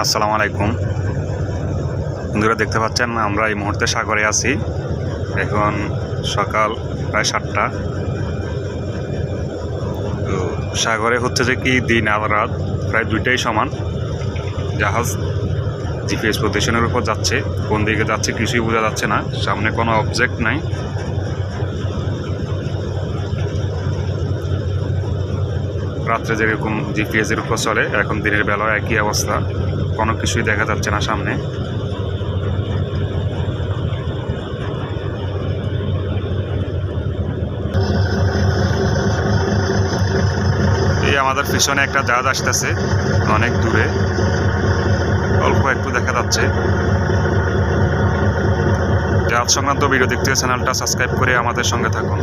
আসসালামু আলাইকুম। বন্ধুরা দেখতে পাচ্ছেন, আমরা এই মুহূর্তে সাগরে আছি। এখন সকাল প্রায় সাতটা। তো সাগরে হচ্ছে যে কি দিন আর রাত, প্রায় দুইটাই সমান। জাহাজ জিপিএস পজিশনের উপর যাচ্ছে। কোন দিকে যাচ্ছে কিছুই বোঝা যাচ্ছে না। সামনে কোনো অবজেক্ট নাই। রাত্রে যেরকম জিপিএসের উপর চলে, এখন দিনের বেলা একই অবস্থা। কোনো কিছুই দেখা যাচ্ছে না সামনে। এই আমাদের পিছনে একটা জাহাজ আসতেছে, অনেক দূরে। অল্প একটু দেখা যাচ্ছে। জাহাজ সংক্রান্ত ভিডিও দেখতে চ্যানেলটা সাবস্ক্রাইব করে আমাদের সঙ্গে থাকুন।